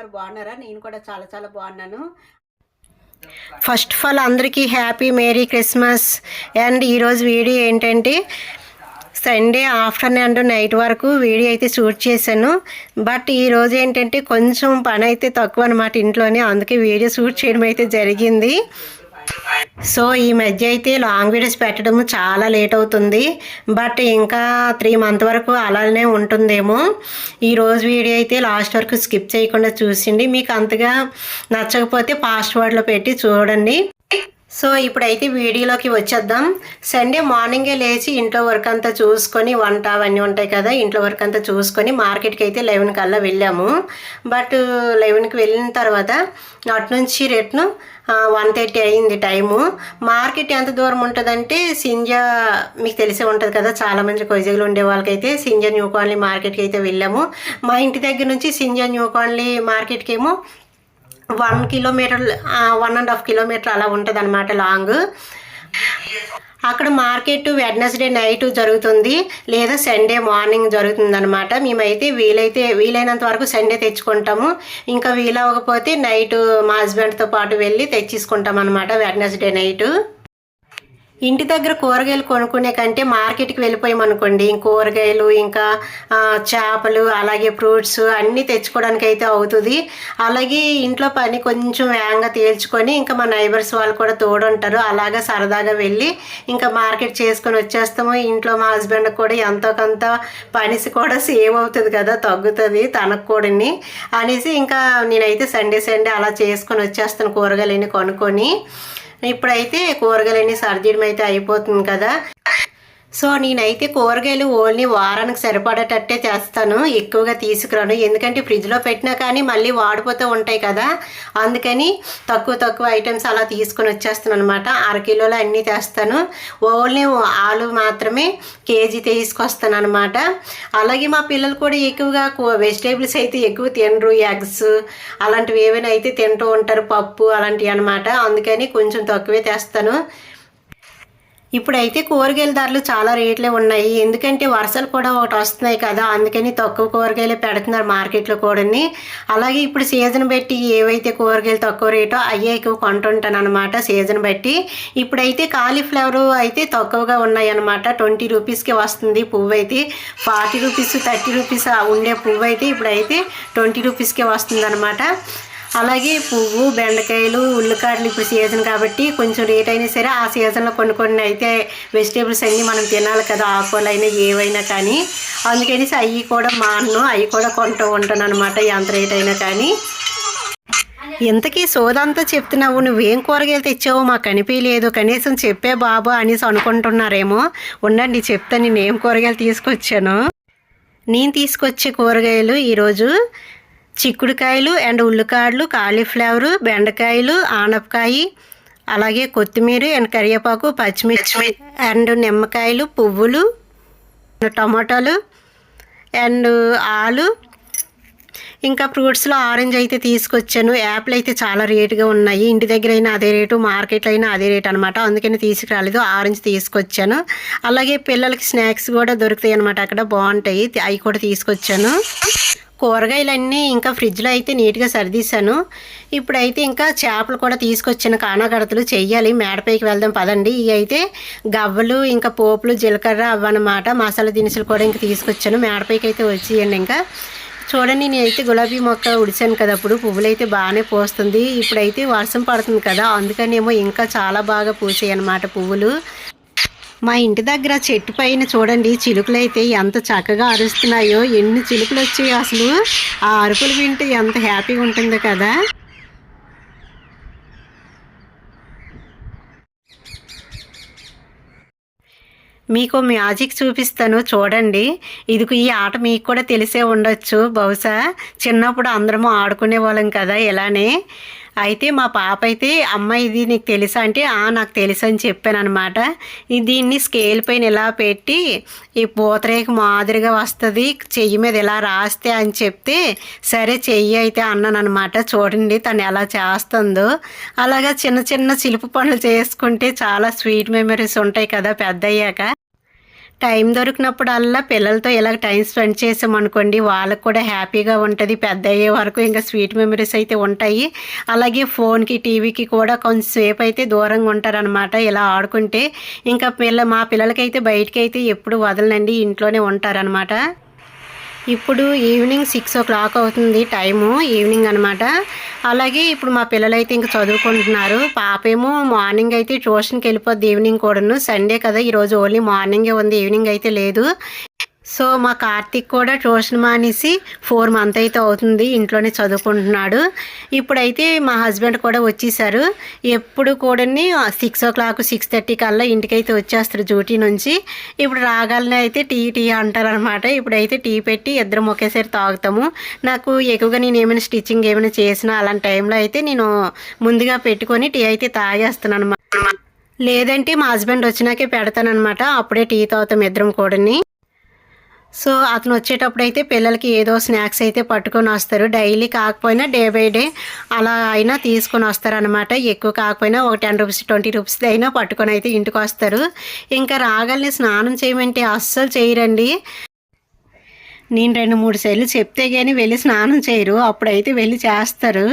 ఉన్నారు బాగున్నారా? నేను కూడా చాలా చాలా బాగున్నాను. ఫస్ట్ ఆఫ్ ఆల్ అందరికీ హ్యాపీ మేరీ క్రిస్మస్ అండ్ ఈరోజు వీడియో ఏంటంటే సండే ఆఫ్టర్నూన్ నైట్ వరకు వీడియో అయితే షూట్ చేశాను. బట్ ఈరోజు ఏంటంటే కొంచెం పని అయితే తక్కువ అనమాట ఇంట్లోనే. అందుకే వీడియో షూట్ చేయడం అయితే జరిగింది. సో ఈ మధ్య అయితే లాంగ్ వీడియోస్ పెట్టడం చాలా లేట్ అవుతుంది. బట్ ఇంకా త్రీ మంత్ వరకు అలానే ఉంటుందేమో. ఈరోజు వీడియో అయితే లాస్ట్ వరకు స్కిప్ చేయకుండా చూసిండి. మీకు అంతగా నచ్చకపోతే పాస్వర్డ్లో పెట్టి చూడండి. సో ఇప్పుడైతే వీడియోలోకి వచ్చేద్దాం. సండే మార్నింగే లేచి ఇంట్లో వర్క్ అంతా చూసుకొని వంట అవన్నీ ఉంటాయి కదా ఇంట్లో వర్క్ అంతా చూసుకొని మార్కెట్కి అయితే లెవెన్ కల్లా వెళ్ళాము. బట్ లెవెన్కి వెళ్ళిన తర్వాత అటు నుంచి రేట్ను వన్ థర్టీ అయింది టైము. మార్కెట్ ఎంత దూరం ఉంటుందంటే సింజా మీకు తెలిసే ఉంటుంది కదా చాలామంది కొజగులు ఉండే వాళ్ళకైతే సింజా న్యూ కాలనీ మార్కెట్కి అయితే వెళ్ళాము. మా ఇంటి దగ్గర నుంచి సింజా న్యూ కాలనీ మార్కెట్కి ఏమో one kilometre one and half kilometre అలా ఉంటుంది అనమాట లాంగ్ అక్కడ మార్కెట్ వెడ్నెస్డే నైట్ జరుగుతుంది లేదా సండే మార్నింగ్ జరుగుతుంది అనమాట మేమైతే వీలైతే వీలైనంత వరకు సండే తెచ్చుకుంటాము. ఇంకా వీలవ్వకపోతే నైట్ మా హస్బెండ్తో పాటు వెళ్ళి తెచ్చేసుకుంటాం అనమాట వెడ్నెస్డే నైట్. ఇంటి దగ్గర కూరగాయలు కొనుక్కునే కంటే మార్కెట్కి వెళ్ళిపోయామనుకోండి కూరగాయలు ఇంకా చేపలు అలాగే ఫ్రూట్స్ అన్నీ తెచ్చుకోవడానికి అయితే అవుతుంది. అలాగే ఇంట్లో పని కొంచెం వేగంగా తేల్చుకొని ఇంకా మా నైబర్స్ వాళ్ళు కూడా తోడుంటారు. అలాగా సరదాగా వెళ్ళి ఇంకా మార్కెట్ చేసుకొని వచ్చేస్తాము. ఇంట్లో మా హస్బెండ్ కూడా ఎంతో కొంత పనిసి కూడా సేవ్ అవుతుంది కదా తగ్గుతుంది తనకు కూడాని అనేసి ఇంకా నేనైతే సండే సండే అలా చేసుకొని వచ్చేస్తాను కూరగాయలన్నీ కొనుక్కొని. ఇప్పుడైతే కూరగాయలన్నీ సర్దీయడం అయితే అయిపోతుంది కదా. సో నేనైతే కూరగాయలు ఓన్లీ వారానికి సరిపడేటట్టే చేస్తాను ఎక్కువగా తీసుకురాను. ఎందుకంటే ఫ్రిడ్జ్లో పెట్టినా కానీ మళ్ళీ వాడిపోతూ ఉంటాయి కదా. అందుకని తక్కువ తక్కువ ఐటమ్స్ అలా తీసుకొని వచ్చేస్తాను అనమాట అరకిలోలో అన్నీ తెస్తాను ఓన్లీ ఆలు మాత్రమే కేజీ తీసుకొస్తాను అనమాట అలాగే మా పిల్లలు కూడా ఎక్కువగా వెజిటేబుల్స్ అయితే ఎక్కువ తినరు. ఎగ్స్ అలాంటివి ఏవైనా అయితే తింటూ ఉంటారు. పప్పు అలాంటివి అనమాట అందుకని కొంచెం తక్కువే తెస్తాను ఇప్పుడైతే కూరగాయల ధరలు చాలా రేట్లే ఉన్నాయి. ఎందుకంటే వర్షాలు కూడా ఒకటి వస్తున్నాయి కదా అందుకని తక్కువ కూరగాయలు పెడుతున్నారు మార్కెట్లో కూడాని. అలాగే ఇప్పుడు సీజన్ బట్టి ఏవైతే కూరగాయలు తక్కువ రేటో అయ్యే ఎక్కువ కొంటుంటాను అనమాట సీజన్ బట్టి. ఇప్పుడైతే కాలీఫ్లవర్ అయితే తక్కువగా ఉన్నాయి అనమాట ట్వంటీ రూపీస్కి వస్తుంది పువ్వు అయితే ఫార్టీ రూపీస్ థర్టీ రూపీస్ ఉండే పువ్వు అయితే ఇప్పుడైతే ట్వంటీ రూపీస్కే వస్తుంది అనమాట అలాగే పువ్వు బెండకాయలు ఉల్లికాడలు ఇప్పుడు సీజన్ కాబట్టి కొంచెం రేట్ అయినా సరే ఆ సీజన్లో కొన్ని కొన్ని అయితే వెజిటేబుల్స్ అన్నీ మనం తినాలి కదా ఆకులైనా ఏవైనా కానీ. అందుకనేసి అవి కూడా మాను అవి కూడా కొంటూ ఉంటాను అనమాట ఎంత రేట్ అయినా కానీ. ఇంతకీ సోదంతా చెప్తున్నావు నువ్వేం కూరగాయలు తెచ్చావో మాకు కనిపించలేదు కనీసం చెప్పే బాబు అనేసి అనుకుంటున్నారేమో. ఉండండి చెప్తా నేను ఏం కూరగాయలు తీసుకొచ్చాను. నేను తీసుకొచ్చే కూరగాయలు ఈరోజు చిక్కుడుకాయలు అండ్ ఉల్లికాడలు కాలీఫ్లవరు బెండకాయలు ఆనపకాయ అలాగే కొత్తిమీర అండ్ కరివేపాకు పచ్చిమిర్చి అండ్ నిమ్మకాయలు పువ్వులు టమాటాలు అండ్ ఆలు ఇంకా ఫ్రూట్స్లో ఆరెంజ్ అయితే తీసుకొచ్చాను. యాపిల్ అయితే చాలా రేటుగా ఉన్నాయి. ఇంటి దగ్గర అయినా అదే రేటు మార్కెట్లో అయినా అదే రేట్ అనమాట అందుకని తీసుకురాలేదు. ఆరెంజ్ తీసుకొచ్చాను. అలాగే పిల్లలకి స్నాక్స్ కూడా దొరుకుతాయి అనమాట అక్కడ బాగుంటాయి. అవి కూడా తీసుకొచ్చాను. కూరగాయలన్నీ ఇంకా ఫ్రిడ్జ్లో అయితే నీట్గా సర్దీశాను. ఇప్పుడైతే ఇంకా చేపలు కూడా తీసుకొచ్చాను. కానాగడతలు చెయ్యాలి. మేడపైకి వెళ్దాం పదండి. ఇవి అయితే గవ్వలు ఇంకా పోపులు జీలకర్ర అవ్వనమాట మసాలా దినుసులు కూడా ఇంకా తీసుకొచ్చాను. మేడపైకి అయితే వచ్చేయండి ఇంకా. చూడండి నేనైతే గులాబీ మొక్క ఉడిచాను కదా అప్పుడు పువ్వులు అయితే బాగానే పోస్తుంది. ఇప్పుడైతే వర్షం పడుతుంది కదా అందుకనేమో ఇంకా చాలా బాగా పూసాయి అన్నమాట పువ్వులు. మా ఇంటి దగ్గర చెట్టు పైన చూడండి చిలుకలు అయితే ఎంత చక్కగా అరుస్తున్నాయో ఎన్ని చిలుకలు వచ్చాయో అసలు. ఆ అరుపులు వింటే ఎంత హ్యాపీగా ఉంటుందో కదా. మీకు మ్యాజిక్ చూపిస్తాను చూడండి. ఇది ఈ ఆట మీకు కూడా తెలిసే ఉండొచ్చు. బహుశా చిన్నప్పుడు అందరము ఆడుకునే వాళ్ళం కదా ఇలానే. అయితే మా పాప అయితే అమ్మ ఇది నీకు తెలుసా? అంటే "ఆ, నాకు తెలుసు అని చెప్పాను అనమాట దీన్ని స్కేల్ పైన ఇలా పెట్టి ఈ పూతరేక మాదిరిగా వస్తుంది చెయ్యి మీద ఇలా రాస్తే అని చెప్తే సరే చెయ్యి అయితే అన్నాను అనమాట చూడండి తను ఎలా చేస్తుందో. అలాగా చిన్న చిన్న చిలుపు పనులు చేసుకుంటే చాలా స్వీట్ మెమరీస్ ఉంటాయి కదా పెద్ద అయ్యాక టైం దొరికినప్పుడల్లా పిల్లలతో ఇలా టైం స్పెండ్ చేసామనుకోండి వాళ్ళకు కూడా హ్యాపీగా ఉంటుంది. పెద్ద అయ్యే వరకు ఇంకా స్వీట్ మెమరీస్ అయితే ఉంటాయి. అలాగే ఫోన్కి టీవీకి కూడా కొంచెంసేపు అయితే దూరంగా ఉంటారనమాట ఇలా ఆడుకుంటే. ఇంకా పిల్ల మా పిల్లలకైతే బయటకైతే అయితే ఎప్పుడు వదలనండి ఇంట్లోనే ఉంటారనమాట ఇప్పుడు ఈవినింగ్ సిక్స్ ఓ క్లాక్ అవుతుంది టైము ఈవినింగ్ అనమాట అలాగే ఇప్పుడు మా పిల్లలైతే ఇంకా చదువుకుంటున్నారు. పాపేమో మార్నింగ్ అయితే ట్యూషన్కి వెళ్ళిపోద్ది ఈవినింగ్ కూడాను. సండే కదా ఈరోజు ఓన్లీ మార్నింగే ఉంది ఈవినింగ్ అయితే లేదు. సో మా కార్తీక్ కూడా ట్యూషన్ మానేసి ఫోర్ మంత్ అయితే అవుతుంది ఇంట్లోనే చదువుకుంటున్నాడు. ఇప్పుడైతే మా హస్బెండ్ కూడా వచ్చేసారు. ఎప్పుడు కూడా six o'clock six thirty కల్లా ఇంటికైతే వచ్చేస్తారు డ్యూటీ నుంచి. ఇప్పుడు రాగాలని అయితే టీ టీ అంటారనమాట ఇప్పుడైతే టీ పెట్టి ఇద్దరం ఒకేసారి తాగుతాము. నాకు ఎక్కువగా నేను ఏమైనా స్టిచ్చింగ్ ఏమైనా చేసినా అలాంటి టైంలో అయితే నేను ముందుగా పెట్టుకొని టీ అయితే తాగేస్తాను అనమాట లేదంటే మా హస్బెండ్ వచ్చినాకే పెడతానమాట అప్పుడే టీ తాగుతాం ఇద్దరం కూడాని. సో అతను వచ్చేటప్పుడు అయితే పిల్లలకి ఏదో స్నాక్స్ అయితే పట్టుకొని వస్తారు. డైలీ కాకపోయినా డే బై డే అలా అయినా తీసుకొని వస్తారనమాట ఎక్కువ కాకపోయినా ఒక టెన్ రూపీస్ ట్వంటీ రూపీస్ అయినా పట్టుకొని అయితే ఇంటికి వస్తారు. ఇంకా రాగల్ని స్నానం చేయమంటే అస్సలు చేయరండి. నేను రెండు మూడు సార్లు చెప్తే కానీ వెళ్ళి స్నానం చేయరు. అప్పుడైతే వెళ్ళి చేస్తారు.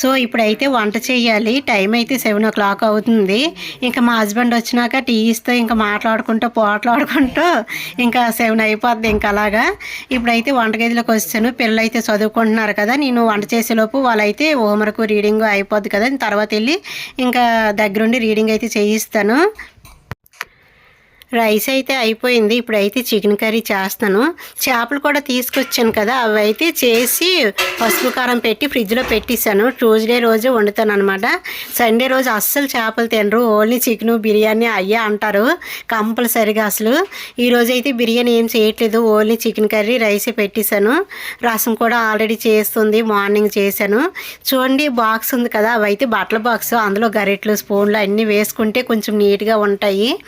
సో ఇప్పుడైతే వంట చేయాలి. టైం అయితే సెవెన్ ఓ క్లాక్ అవుతుంది. ఇంకా మా హస్బెండ్ వచ్చినాక టీ ఇస్తే ఇంకా మాట్లాడుకుంటూ పోట్లాడుకుంటూ ఇంకా సెవెన్ అయిపోద్ది ఇంకా అలాగా. ఇప్పుడైతే వంటగదిలోకి వచ్చాను పిల్లలు అయితే చదువుకుంటున్నారు కదా నేను వంట చేసేలోపు వాళ్ళైతే హోంవర్క్ రీడింగ్ అయిపోద్ది కదా. తర్వాత వెళ్ళి ఇంకా దగ్గరుండి రీడింగ్ అయితే చేయిస్తాను. రైస్ అయితే అయిపోయింది. ఇప్పుడైతే చికెన్ కర్రీ చేస్తాను. చేపలు కూడా తీసుకొచ్చాను కదా అవి అయితే చేసి పసుపు కారం పెట్టి ఫ్రిడ్జ్లో పెట్టేశాను. ట్యూస్డే రోజు వండుతాను అనమాట సండే రోజు అస్సలు చేపలు తినరు. ఓన్లీ చికెన్ బిర్యానీ అయ్యే అంటారు. కంపల్సరిగా అసలు. ఈరోజు అయితే బిర్యానీ ఏం చేయట్లేదు. ఓన్లీ చికెన్ కర్రీ రైస్ పెట్టేశాను. రసం కూడా ఆల్రెడీ చేస్తుంది. మార్నింగ్ చేశాను. చూడండి బాక్స్ ఉంది కదా అవి అయితే బట్టల బాక్స్. అందులో గరిట్లు స్పూన్లు అన్నీ వేసుకుంటే కొంచెం నీట్గా ఉంటాయి.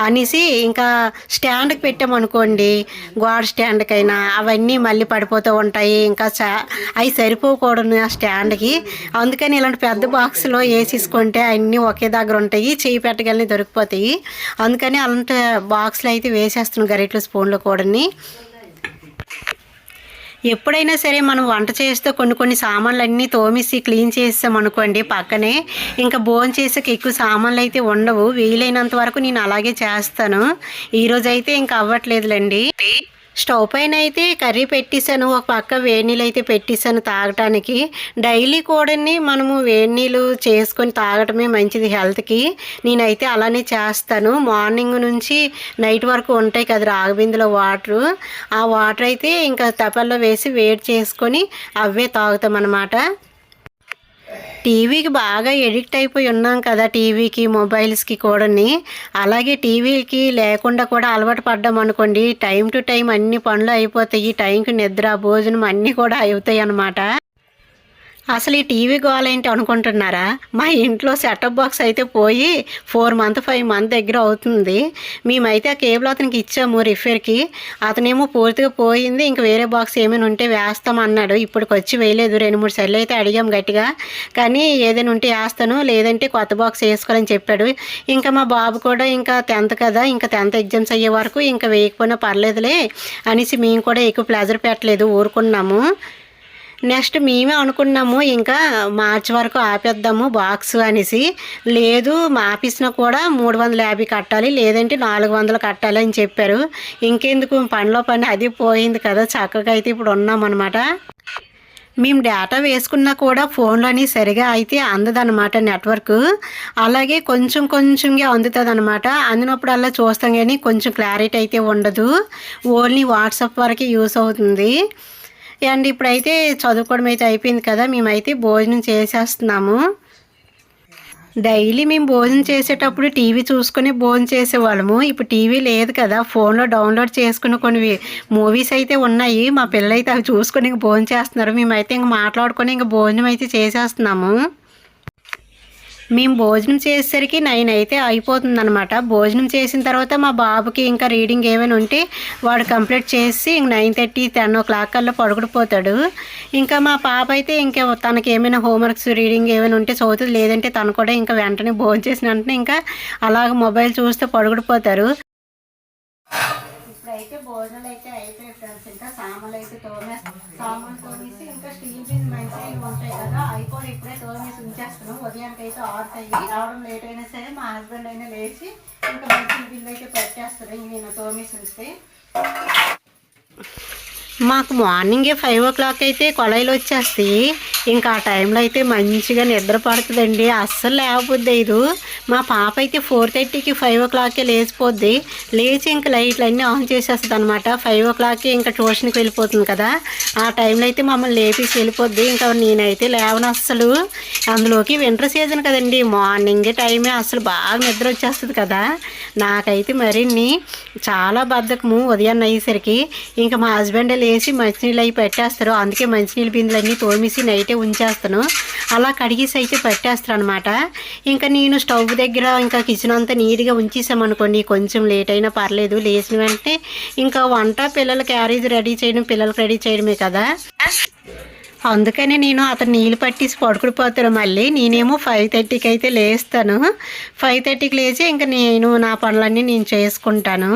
అనేసి ఇంకా స్టాండ్కి పెట్టామనుకోండి గోడ స్టాండ్కైనా అవన్నీ మళ్ళీ పడిపోతూ ఉంటాయి. ఇంకా చా అవి సరిపోకూడదు ఆ స్టాండ్కి. అందుకని ఇలాంటి పెద్ద బాక్స్లో వేసేసుకుంటే అన్నీ ఒకే దగ్గర ఉంటాయి. చేయి పెట్టగలని దొరికిపోతాయి. అందుకని అలాంటి బాక్స్లో అయితే వేసేస్తున్నాం గరిట్లు స్పూన్లు కూడాని. ఎప్పుడైనా సరే మనం వంట చేస్తే కొన్ని కొన్ని సామాన్లు అన్నీ తోమేసి క్లీన్ చేసాం అనుకోండి పక్కనే. ఇంకా భోజనం చేసాక ఎక్కువ సామాన్లు అయితే ఉండవు. వీలైనంత వరకు నేను అలాగే చేస్తాను. ఈరోజు అయితే ఇంకా అవ్వట్లేదులేండి. స్టవ్ పైన అయితే కర్రీ పెట్టేశాను. ఒక పక్క వేడి నీళ్ళు అయితే పెట్టేశాను తాగటానికి. డైలీ కూడాని మనము వేడి నీళ్ళు చేసుకొని తాగటమే మంచిది హెల్త్కి. నేనైతే అలానే చేస్తాను. మార్నింగ్ నుంచి నైట్ వరకు ఉంటాయి కదా రాగబిందులో వాటరు. ఆ వాటర్ అయితే ఇంకా తపల్లో వేసి వేడి చేసుకొని అవే తాగుతాం అన్నమాట టీవీకి బాగా ఎడిక్ట్ అయిపోయి ఉన్నాం కదా టీవీకి మొబైల్స్కి కూడాని. అలాగే టీవీకి లేకుండా కూడా అలవాటు పడ్డాం అనుకోండి టైం టు టైం అన్ని పనులు అయిపోతాయి టైంకి నిద్ర భోజనం అన్నీ కూడా అవుతాయి అన్నమాట. అసలు ఈ టీవీ గోలేంటి అనుకుంటున్నారా? మా ఇంట్లో సెటప్ బాక్స్ అయితే పోయి ఫోర్ మంత్ ఫైవ్ మంత్ దగ్గర అవుతుంది. మేమైతే ఆ కేబుల్ అతనికి ఇచ్చాము రిఫేర్కి అతనేమో పూర్తిగా పోయింది ఇంక వేరే బాక్స్ ఏమైనా ఉంటే వేస్తామన్నాడు ఇప్పటికి వచ్చి వేయలేదు రెండు మూడు సార్లు అయితే అడిగాం గట్టిగా. కానీ ఏదైనా ఉంటే వేస్తాను లేదంటే కొత్త బాక్స్ వేసుకోవాలని చెప్పాడు. ఇంకా మా బాబు కూడా ఇంకా టెన్త్ కదా ఇంకా టెన్త్ ఎగ్జామ్స్ అయ్యే వరకు ఇంకా వేయకపోయినా పర్లేదులే అనేసి మేము కూడా ఎక్కువ ప్లెజర్ పెట్టలేదు ఊరుకున్నాము. నెక్స్ట్ మేమే అనుకున్నాము ఇంకా మార్చి వరకు ఆపేద్దాము బాక్స్ అనేసి. లేదు మా కూడా మూడు వందల యాభై కట్టాలి లేదంటే నాలుగు వందలు కట్టాలి అని చెప్పారు. ఇంకెందుకు పనిలో పని అది పోయింది కదా చక్కగా అయితే ఇప్పుడు ఉన్నామన్నమాట. మేము డేటా వేసుకున్నా కూడా ఫోన్లోని సరిగా అయితే అందదన్నమాట నెట్వర్క్. అలాగే కొంచెం కొంచెంగా అందుతుంది అనమాట అందినప్పుడల్లా చూస్తాం కానీ కొంచెం క్లారిటీ అయితే ఉండదు. ఓన్లీ వాట్సాప్ వరకే యూస్ అవుతుంది. అండ్ ఇప్పుడైతే చదువుకోవడం అయితే అయిపోయింది కదా మేమైతే భోజనం చేసేస్తున్నాము. డైలీ మేము భోజనం చేసేటప్పుడు టీవీ చూసుకొని భోజనం చేసేవాళ్ళము. ఇప్పుడు టీవీ లేదు కదా ఫోన్లో డౌన్లోడ్ చేసుకుని కొన్ని మూవీస్ అయితే ఉన్నాయి. మా పిల్లలైతే అవి చూసుకొని ఇంక భోజనం చేస్తున్నారు. మేమైతే ఇంక మాట్లాడుకొని ఇంక భోజనం అయితే చేసేస్తున్నాము. మేము భోజనం చేసేసరికి నైన్ అయితే అయిపోతుందనమాట భోజనం చేసిన తర్వాత మా బాబుకి ఇంకా రీడింగ్ ఏమైనా ఉంటే వాడు కంప్లీట్ చేసి ఇంక nine thirty ten o'clock కల్లా పడుకుడిపోతాడు ఇంకా మా పాప అయితే ఇంకా తనకి ఏమైనా హోంవర్క్స్ రీడింగ్ ఏమైనా ఉంటే చదువుతుంది లేదంటే తను కూడా ఇంకా వెంటనే భోజనం చేసిన వెంటనే ఇంకా అలాగ మొబైల్ చూస్తే పడుకుడిపోతారు ఇప్పుడైతే భోజనాలు అయితే అయిపోయాయి సామాన్లు అయితే తోమే సామాన్లు తోమేసి ఇంకా స్టీల్ బిన్ మంచిగా ఉంటాయి కదా అవి కూడా ఇప్పుడే తోమేసి ఉంచేస్తున్నాం. ఉదయానికి అయితే ఆరుతాయి. రావడం లేట్ అయినా సరే మా హస్బెండ్ అయినా లేచి ఇంకా మంచి బిల్లు అయితే పెట్టేస్తారు. నేను తోమేసి ఉంచితే. మాకు మార్నింగే ఫైవ్ ఓ క్లాక్ అయితే కొలైలు వచ్చేస్తాయి. ఇంకా ఆ టైంలో అయితే మంచిగా నిద్ర పడుతుందండి. అస్సలు లేకపోద్ది ఇది. మా పాప అయితే ఫోర్ థర్టీకి ఫైవ్ ఓ క్లాక్కే లేచిపోద్ది. లేచి ఇంకా లైట్లు అన్నీ ఆన్ చేసేస్తుంది అనమాట ఫైవ్ ఓ క్లాక్కి ఇంకా ట్యూషన్కి వెళ్ళిపోతుంది కదా. ఆ టైంలో అయితే మమ్మల్ని లేపేసి వెళ్ళిపోద్ది. ఇంకా నేనైతే లేవను అస్సలు. అందులోకి వింటర్ సీజన్ కదండి. మార్నింగే టైమే అసలు బాగా నిద్ర వచ్చేస్తుంది కదా. నాకైతే మరిన్ని చాలా బద్ధకము ఉదయాన్నే అయ్యేసరికి. ఇంకా మా హస్బెండ్ లేచి మంచినీళ్ళు అవి పెట్టేస్తారు. అందుకే మంచినీళ్ళ బిందులన్నీ తోమేసి నైటే ఉంచేస్తాను. అలా కడిగేసి అయితే పెట్టేస్తాను అనమాట ఇంకా నేను స్టవ్ దగ్గర ఇంకా కిచెన్ అంతా నీట్గా ఉంచేసామనుకోండి కొంచెం లేట్ అయినా పర్లేదు. లేచిన వెంటనే ఇంకా వంట పిల్లల క్యారేజ్ రెడీ చేయడం పిల్లలకి రెడీ చేయడమే కదా. అందుకనే నేను అతను నీళ్ళు పట్టేసి పడుకుడిపోతాను మళ్ళీ నేనేమో ఫైవ్ థర్టీకి అయితే లేస్తాను. ఫైవ్ థర్టీకి లేచి ఇంకా నేను నా పనులన్నీ నేను చేసుకుంటాను.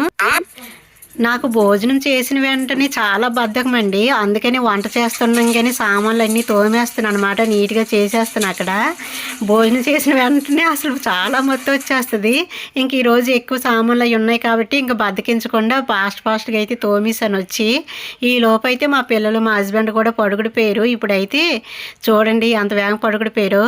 నాకు భోజనం చేసిన వెంటనే చాలా బద్ధకం అండి అందుకని వంట చేస్తున్నాం కానీ సామాన్లు అన్నీ తోమేస్తాను అనమాట నీట్గా చేసేస్తాను అక్కడ. భోజనం చేసిన వెంటనే అసలు చాలా మొత్తం వచ్చేస్తుంది. ఇంక ఈరోజు ఎక్కువ సామాన్లు అవి ఉన్నాయి కాబట్టి ఇంకా బద్దకించకుండా ఫాస్ట్ ఫాస్ట్గా అయితే తోమేసాను వచ్చి. ఈ లోపైతే అయితే మా పిల్లలు మా హస్బెండ్ కూడా పడుకుడిపోయారు ఇప్పుడైతే చూడండి అంత వేగం పడుకుడిపోయారు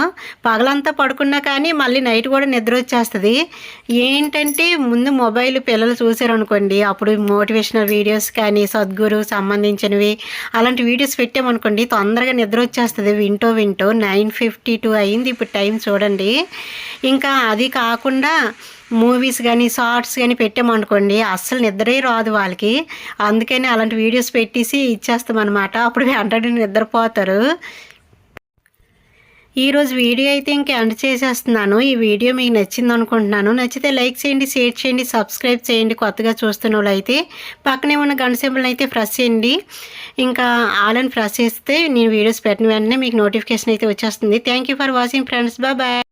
పగలంతా పడుకున్నా కానీ మళ్ళీ నైట్ కూడా నిద్ర వచ్చేస్తుంది. ఏంటంటే ముందు మొబైల్ పిల్లలు చూసారు అనుకోండి అప్పుడు మోటివేషనల్ వీడియోస్ కానీ సద్గురు సంబంధించినవి అలాంటి వీడియోస్ పెట్టామనుకోండి తొందరగా నిద్ర వచ్చేస్తుంది. వింటూ వింటూ నైన్ ఫిఫ్టీ టూ అయింది. ఇప్పుడు టైం చూడండి. ఇంకా అది కాకుండా మూవీస్ కానీ షార్ట్స్ కానీ పెట్టామనుకోండి అస్సలు నిద్రే రాదు వాళ్ళకి. అందుకని అలాంటి వీడియోస్ పెట్టేసి ఇచ్చేస్తాం అనమాట అప్పుడు వెంటనే నిద్రపోతారు. ఈరోజు వీడియో అయితే ఇంక ఎండ్ చేసేస్తున్నాను. ఈ వీడియో మీకు నచ్చింది అనుకుంటున్నాను. నచ్చితే లైక్ చేయండి షేర్ చేయండి సబ్స్క్రైబ్ చేయండి కొత్తగా చూస్తున్న వాళ్ళు అయితే పక్కనే ఉన్న గంట సింబల్ అయితే ప్రెస్ చేయండి. ఇంకా ఆల్ అని ప్రెస్ చేస్తే నేను వీడియోస్ పెట్టిన వెంటనే మీకు నోటిఫికేషన్ అయితే వచ్చేస్తుంది. Thank you for watching friends bye